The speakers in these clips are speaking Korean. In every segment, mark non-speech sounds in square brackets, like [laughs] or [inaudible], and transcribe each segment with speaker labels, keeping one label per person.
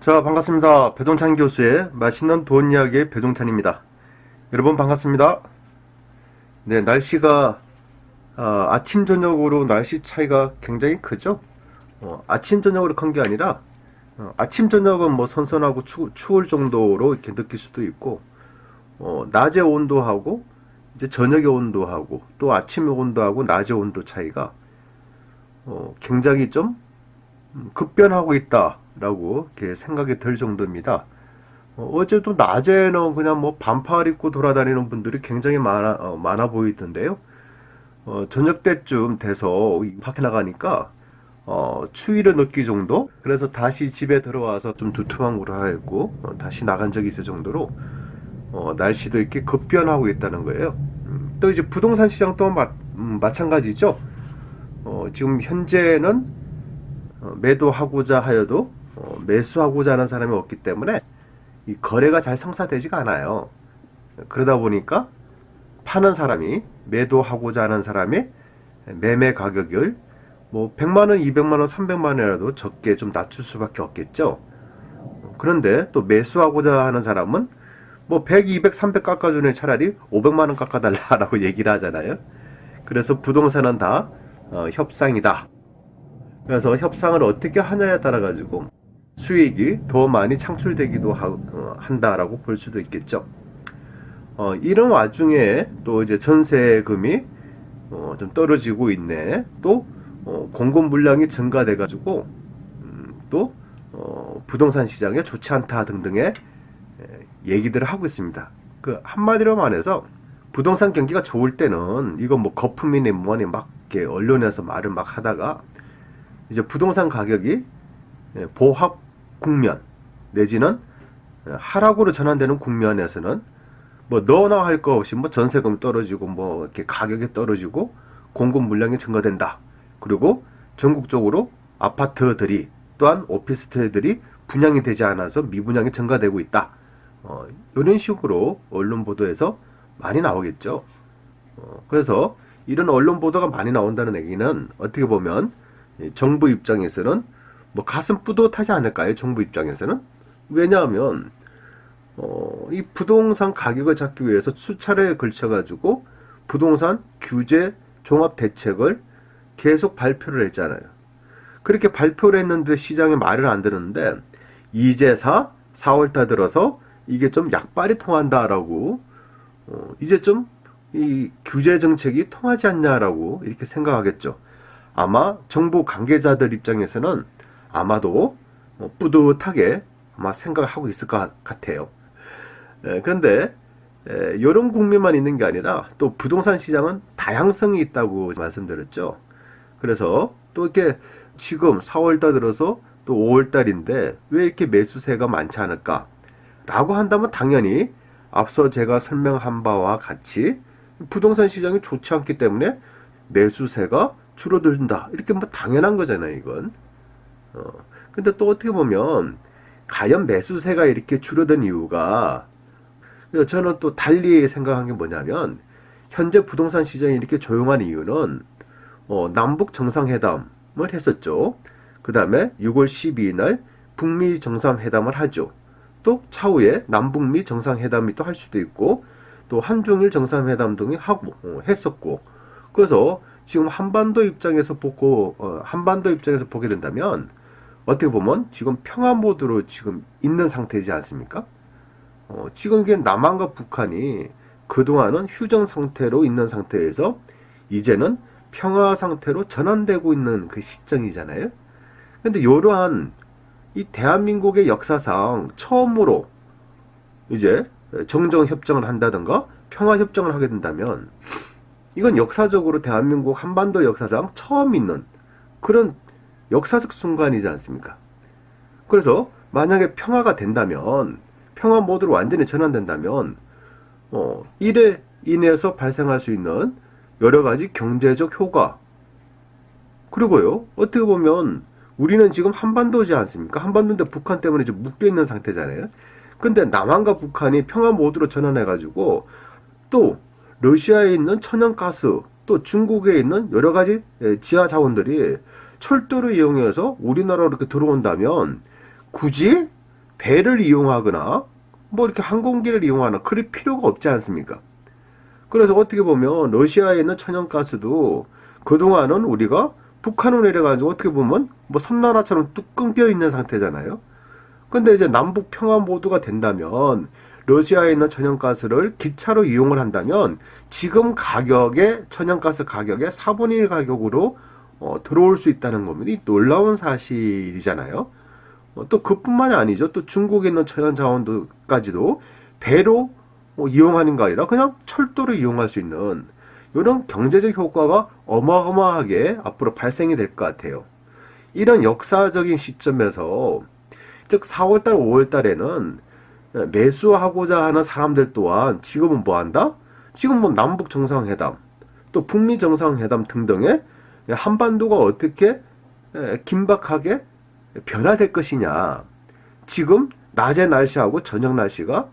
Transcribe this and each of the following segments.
Speaker 1: 자, 반갑습니다. 배동찬 교수의 맛있는 돈 이야기의 배동찬입니다. 여러분 반갑습니다. 네, 날씨가 아, 침 저녁으로 날씨 차이가 굉장히 크죠? 어, 아침 저녁으로 큰 게 아니라 어, 아침 저녁은 뭐 선선하고 추, 추울 정도로 이렇게 느낄 수도 있고 어, 낮의 온도하고 이제 저녁의 온도하고 또 아침의 온도하고 낮의 온도 차이가 어, 굉장히 좀 음, 급변하고 있다 라고 이렇게 생각이 들 정도입니다. 어, 제도 낮에는 그냥 뭐 반팔 입고 돌아다니는 분들이 굉장히 많아, 어, 많아 보이던데요. 어, 저녁 때쯤 돼서 이 밖에 나가니까 어, 추위를 느끼 정도? 그래서 다시 집에 들어와서 좀 두툼한 거로 하고 어, 다시 나간 적이 있을 정도로 어, 날씨도 이렇게 급변하고 있다는 거예요. 음, 또 이제 부동산 시장 또 마, 음, 마찬가지죠. 어, 지금 현재는 어, 매도하고자 하여도 어, 매수하고자 하는 사람이 없기 때문에 이 거래가 잘 성사되지가 않아요. 그러다 보니까 파는 사람이 매도하고자 하는 사람이 매매 가격을 뭐 100만 원, 200만 원, 300만 원이라도 적게 좀 낮출 수밖에 없겠죠. 그런데 또 매수하고자 하는 사람은 뭐 100, 200, 300 깎아주는 차라리 500만 원 깎아달라라고 [laughs] 얘기를 하잖아요. 그래서 부동산은 다 어, 협상이다. 그래서 협상을 어떻게 하냐에 따라 가지고 수익이 더 많이 창출되기도 하, 어, 한다라고 볼 수도 있겠죠. 어, 이런 와중에 또 이제 전세금이 어, 좀 떨어지고 있네. 또 어, 공급 물량이 증가돼 가지고 음, 또 어, 부동산 시장에 좋지 않다 등등의 에, 얘기들을 하고 있습니다. 그 한마디로 말해서 부동산 경기가 좋을 때는 이건 뭐 거품이니 뭐니 막 언론에서 말을 막 하다가 이제 부동산 가격이 예, 보합 국면 내지는 예, 하락으로 전환되는 국면에서는 뭐 너나 할 거 없이 뭐 전세금 떨어지고 뭐 이렇게 가격이 떨어지고 공급 물량이 증가된다. 그리고 전국적으로 아파트들이 또한 오피스텔들이 분양이 되지 않아서 미분양이 증가되고 있다. 어, 이런 식으로 언론 보도에서 많이 나오겠죠. 어, 그래서 이런 언론 보도가 많이 나온다는 얘기는 어떻게 보면 이 정부 입장에서는 뭐 가슴 뿌듯하지 않을까요? 정부 입장에서는 왜냐하면 어, 이 부동산 가격을 잡기 위해서 수차례에 걸쳐 가지고 부동산 규제 종합 대책을 계속 발표를 했잖아요. 그렇게 발표를 했는데 시장에 말을 안 듣는데 이제사 4월달 들어서 이게 좀 약발이 통한다라고 어, 이제 좀 이 규제 정책이 통하지 않냐라고 이렇게 생각하겠죠. 아마 정부 관계자들 입장에서는 아마도 어, 뿌듯하게 아마 생각을 하고 있을 것 같아요. 에, 그런데 에, 이런 국면만 있는 게 아니라 또 부동산 시장은 다양성이 있다고 말씀드렸죠. 그래서 또 이렇게 지금 4월달 들어서 또 5월달인데 왜 이렇게 매수세가 많지 않을까? 라고 한다면 당연히 앞서 제가 설명한 바와 같이 부동산 시장이 좋지 않기 때문에 매수세가 줄어든다. 이렇게 뭐 당연한 거잖아요, 이건. 어. 근데 또 어떻게 보면 과연 매수세가 이렇게 줄어든 이유가 저는 또 달리 생각한 게 뭐냐면 현재 부동산 시장이 이렇게 조용한 이유는 어, 남북 정상회담을 했었죠. 그 다음에 6월 12일 날 북미 정상회담을 하죠. 또 차후에 남북미 정상회담이 또 할 수도 있고 또 한중일 정상회담 등이 하고 어, 했었고 그래서 지금 한반도 입장에서 보고 어, 한반도 입장에서 보게 된다면 어떻게 보면 지금 평화 모드로 지금 있는 상태이지 않습니까? 어, 지금 이게 남한과 북한이 그동안은 휴전 상태로 있는 상태에서 이제는 평화 상태로 전환되고 있는 그 시점이잖아요. 근데 이러한 이 대한민국의 역사상 처음으로 이제 정정 협정을 한다든가 평화 협정을 하게 된다면 이건 역사적으로 대한민국 한반도 역사상 처음 있는 그런 역사적 순간이지 않습니까? 그래서 만약에 평화가 된다면 평화 모드로 완전히 전환된다면 어, 이에 인해서 발생할 수 있는 여러 가지 경제적 효과 그리고요 어떻게 보면 우리는 지금 한반도지 않습니까? 한반도인데 북한 때문에 지금 묶여 있는 상태잖아요. 근데 남한과 북한이 평화 모드로 전환해 가지고 또 러시아에 있는 천연가스 또 중국에 있는 여러 가지 예, 지하 자원들이 철도를 이용해서 우리나라로 이렇게 들어온다면 굳이 배를 이용하거나 뭐 이렇게 항공기를 이용하나 그럴 필요가 없지 않습니까? 그래서 어떻게 보면 러시아에 있는 천연가스도 그동안은 우리가 북한으로 내려가지고 어떻게 보면 뭐 섬나라처럼 뚝 끊겨 있는 상태잖아요. 근데 이제 남북 평화 모드가 된다면 러시아에 있는 천연가스를 기차로 이용을 한다면 지금 가격의 천연가스 가격의 4분의 1 가격으로 어, 들어올 수 있다는 겁니다. 이 놀라운 사실이잖아요. 어, 또 그뿐만이 아니죠. 또 중국에 있는 천연 자원도까지도 배로 어, 이용하는 거 아니라 그냥 철도를 이용할 수 있는 이런 경제적 효과가 어마어마하게 앞으로 발생이 될 것 같아요. 이런 역사적인 시점에서 즉 4월달, 5월달에는 매수하고자 하는 사람들 또한 지금은 뭐 한다? 지금 뭐 남북 정상회담, 또 북미 정상회담 등등의 한반도가 어떻게 에, 긴박하게 변화될 것이냐. 지금 낮의 날씨하고 저녁 날씨가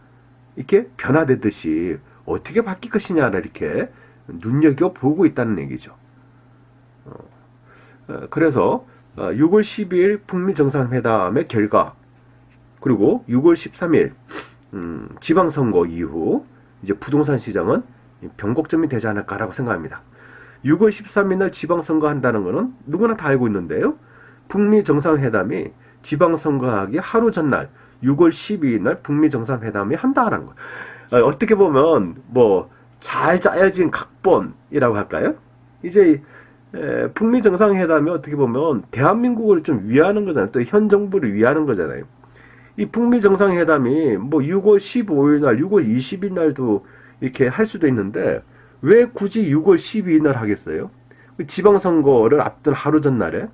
Speaker 1: 이렇게 변화되듯이 어떻게 바뀔 것이냐를 이렇게 눈여겨 보고 있다는 얘기죠. 어, 어, 그래서 어, 6월 12일 북미 정상회담의 결과 그리고 6월 13일 음, 지방선거 이후 이제 부동산 시장은 변곡점이 되지 않을까라고 생각합니다. 6월 13일 날 지방선거 한다는 거는 누구나 다 알고 있는데요. 북미 정상회담이 지방선거하기 하루 전날 6월 12일 날 북미 정상회담이 한다라는 거예요. 어, 어떻게 보면 뭐 잘 짜여진 각본이라고 할까요? 이제 에, 북미 정상회담이 어떻게 보면 대한민국을 좀 위하는 거잖아요. 또 현 정부를 위하는 거잖아요. 이 북미 정상회담이 뭐 6월 15일 날, 6월 20일 날도 이렇게 할 수도 있는데 왜 굳이 6월 12일 날 하겠어요? 그 지방선거를 앞둔 하루 전날에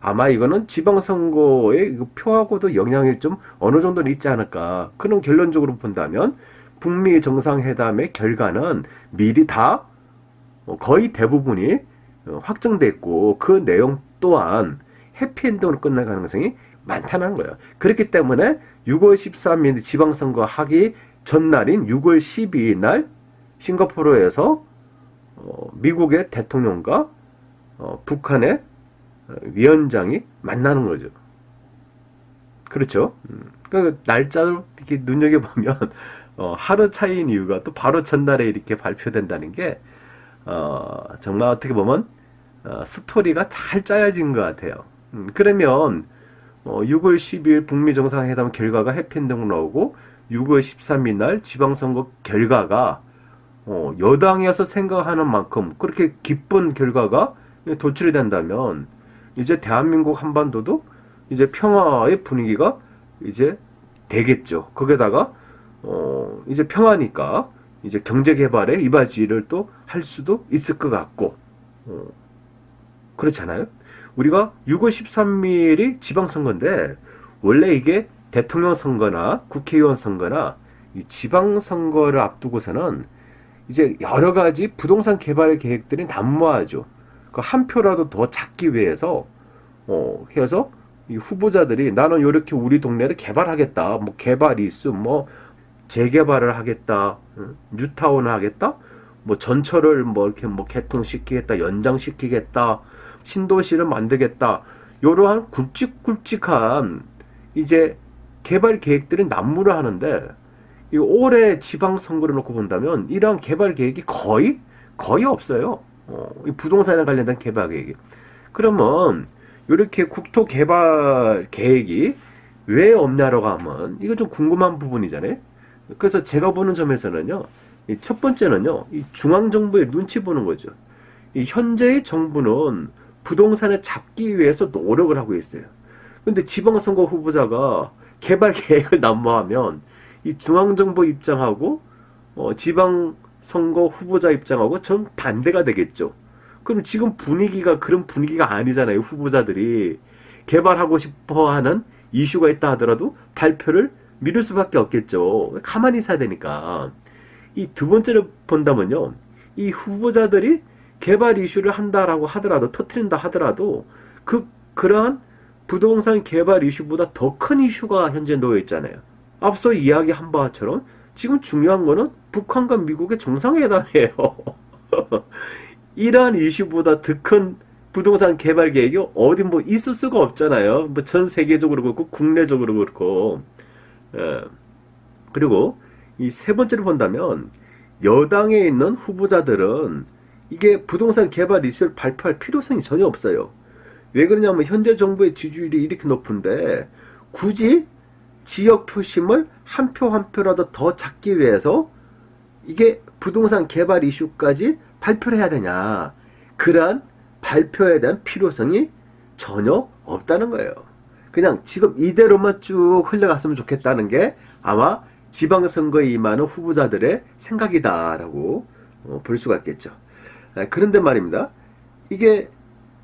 Speaker 1: 아마 이거는 지방선거의 그 표하고도 영향이 좀 어느 정도는 있지 않을까. 그런 결론적으로 본다면 북미 정상회담의 결과는 미리 다 어, 거의 대부분이 어, 확정됐고 그 내용 또한 해피엔딩으로 끝날 가능성이 많다는 거예요. 그렇기 때문에 6월 13일 지방선거 하기 전날인 6월 12일 날 싱가포르에서 어, 미국의 대통령과 어, 북한의 어, 위원장이 만나는 거죠. 그렇죠. 음. 그 날짜를 이렇게 눈여겨 보면 [laughs] 어, 하루 차이인 이유가 또 바로 전날에 이렇게 발표된다는 게 어, 정말 어떻게 보면 어, 스토리가 잘 짜여진 것 같아요. 음, 그러면 어, 6월 10일 북미 정상회담 결과가 해피엔딩으로 나오고 6월 13일 날 지방선거 결과가 어, 여당에서 생각하는 만큼 그렇게 기쁜 결과가 도출이 된다면 이제 대한민국 한반도도 이제 평화의 분위기가 이제 되겠죠. 거기다가 어 이제 평화니까 이제 경제 개발에 이바지를 또 할 수도 있을 것 같고 어 그렇잖아요. 우리가 6월 13일이 지방선거인데 원래 이게 대통령 선거나 국회의원 선거나 이 지방선거를 앞두고서는 이제 여러 가지 부동산 개발 계획들이 난무하죠. 그 한 표라도 더 찾기 위해서 어 해서 이 후보자들이 나는 이렇게 우리 동네를 개발하겠다. 뭐 개발 이수 뭐 재개발을 하겠다. 응? 뉴타운을 하겠다. 뭐 전철을 뭐 이렇게 뭐 개통시키겠다. 연장시키겠다. 신도시를 만들겠다. 이러한 굵직굵직한 이제 개발 계획들이 난무를 하는데 이 올해 지방선거를 놓고 본다면 이러한 개발 계획이 거의 거의 없어요. 어, 이 부동산에 관련된 개발 계획이. 그러면 이렇게 국토 개발 계획이 왜 없냐라고 하면 이거 좀 궁금한 부분이잖아요. 그래서 제가 보는 점에서는요. 이첫 번째는요. 이 중앙 정부의 눈치 보는 거죠. 이 현재의 정부는 부동산을 잡기 위해서 노력을 하고 있어요. 근데 지방선거 후보자가 개발 [laughs] 계획을 난무하면 이 중앙정부 입장하고 어, 지방선거 후보자 입장하고 전 반대가 되겠죠. 그럼 지금 분위기가 그런 분위기가 아니잖아요. 후보자들이 개발하고 싶어 하는 이슈가 있다 하더라도 발표를 미룰 수밖에 없겠죠. 가만히 있어야 되니까. 이 두 번째로 본다면요. 이 후보자들이 개발 이슈를 한다라고 하더라도 터트린다 하더라도 그 그러한 부동산 개발 이슈보다 더 큰 이슈가 현재 놓여 있잖아요. 앞서 이야기한 바처럼 지금 중요한 거는 북한과 미국의 정상회담이에요. [laughs] 이러한 이슈보다 더 큰 부동산 개발 계획이 어디 뭐 있을 수가 없잖아요. 뭐 전 세계적으로 그렇고 국내적으로 그렇고 예. 그리고 이 세 번째로 본다면 여당에 있는 후보자들은 이게 부동산 개발 이슈를 발표할 필요성이 전혀 없어요. 왜 그러냐면 현재 정부의 지지율이 이렇게 높은데 굳이 지역 표심을 한표한 표라도 더 잡기 위해서 이게 부동산 개발 이슈까지 발표를 해야 되냐. 그러한 발표에 대한 필요성이 전혀 없다는 거예요. 그냥 지금 이대로만 쭉 흘러갔으면 좋겠다는 게 아마 지방선거에 임하는 후보자들의 생각이다라고 어, 볼 수가 있겠죠. 아, 그런데 말입니다. 이게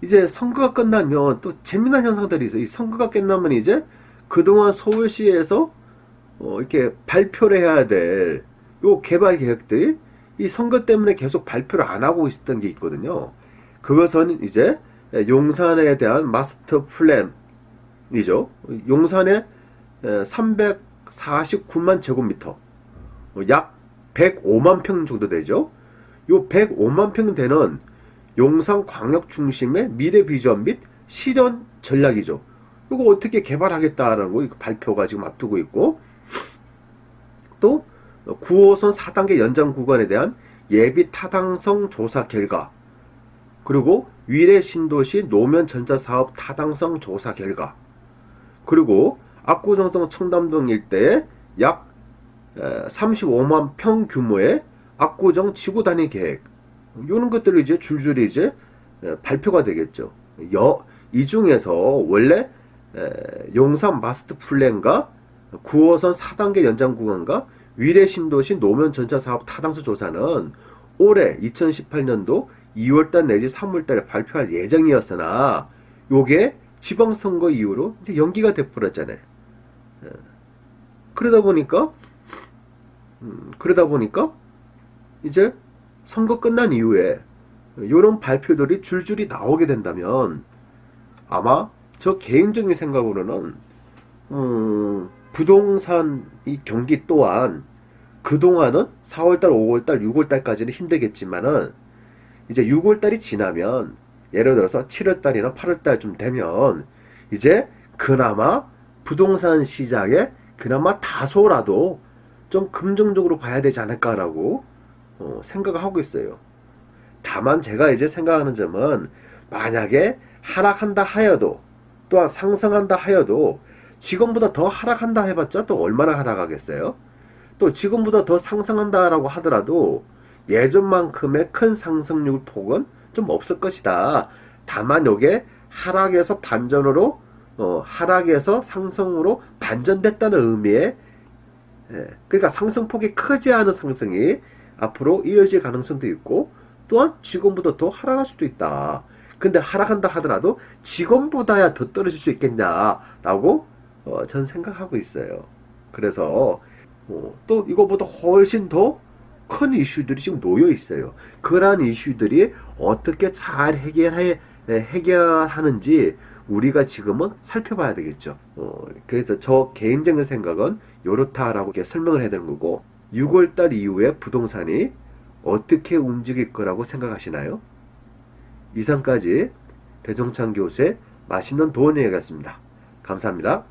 Speaker 1: 이제 선거가 끝나면 또 재미난 현상들이 있어요. 이 선거가 끝나면 이제 그동안 서울시에서 어, 이렇게 발표를 해야 될 요 개발 계획들이 이 선거 때문에 계속 발표를 안 하고 있었던 게 있거든요. 그것은 이제 용산에 대한 마스터 플랜이죠. 용산에 349만 제곱미터, 어, 약 105만 평 정도 되죠. 요 105만 평 되는 용산 광역 중심의 미래 비전 및 실현 전략이죠. 이거 어떻게 개발하겠다라는 거 발표가 지금 앞두고 있고 또 9호선 4단계 연장 구간에 대한 예비 타당성 조사 결과 그리고 위례 신도시 노면 전자 사업 타당성 조사 결과 그리고 압구정동 청담동 일대에 약 35만 평 규모의 압구정 지구 단위 계획 이런 것들이 이제 줄줄이 이제 발표가 되겠죠. 여, 이 중에서 원래 용산 마스터 플랜과 9호선 4단계 연장 구간과 위례 신도시 노면 전차 사업 타당성 조사는 올해 2018년도 2월달 내지 3월달에 발표할 예정이었으나 요게 지방선거 이후로 이제 연기가 돼버렸잖아요. 그러다 보니까 음, 그러다 보니까 이제 선거 끝난 이후에 이런 발표들이 줄줄이 나오게 된다면 아마 저 개인적인 생각으로는 음, 부동산 이 경기 또한 그동안은 4월달, 5월달, 6월달까지는 힘들겠지만은 이제 6월달이 지나면 예를 들어서 7월달이나 8월달쯤 되면 이제 그나마 부동산 시장에 그나마 다소라도 좀 긍정적으로 봐야 되지 않을까라고 어, 생각을 하고 있어요. 다만 제가 이제 생각하는 점은 만약에 하락한다 하여도 또한 상승한다 하여도 지금보다 더 하락한다 해봤자 또 얼마나 하락하겠어요? 또 지금보다 더 상승한다라고 하더라도 예전만큼의 큰 상승률 폭은 좀 없을 것이다. 다만 요게 하락에서 반전으로 어, 하락에서 상승으로 반전됐다는 의미의 예, 그러니까 상승폭이 크지 않은 상승이 앞으로 이어질 가능성도 있고 또한 지금보다 더 하락할 수도 있다. 근데 하락한다 하더라도 지금보다야 더 떨어질 수 있겠냐라고 어, 전 생각하고 있어요. 그래서 어, 또 이거보다 훨씬 더 큰 이슈들이 지금 놓여 있어요. 그러한 이슈들이 어떻게 잘 해결해 해결하는지 우리가 지금은 살펴봐야 되겠죠. 어, 그래서 저 개인적인 생각은 요렇다라고 이렇게 설명을 해야 되는 거고 6월달 이후에 부동산이 어떻게 움직일 거라고 생각하시나요? 이상까지 배종찬 교수의 맛있는 도원 얘기였습니다. 감사합니다.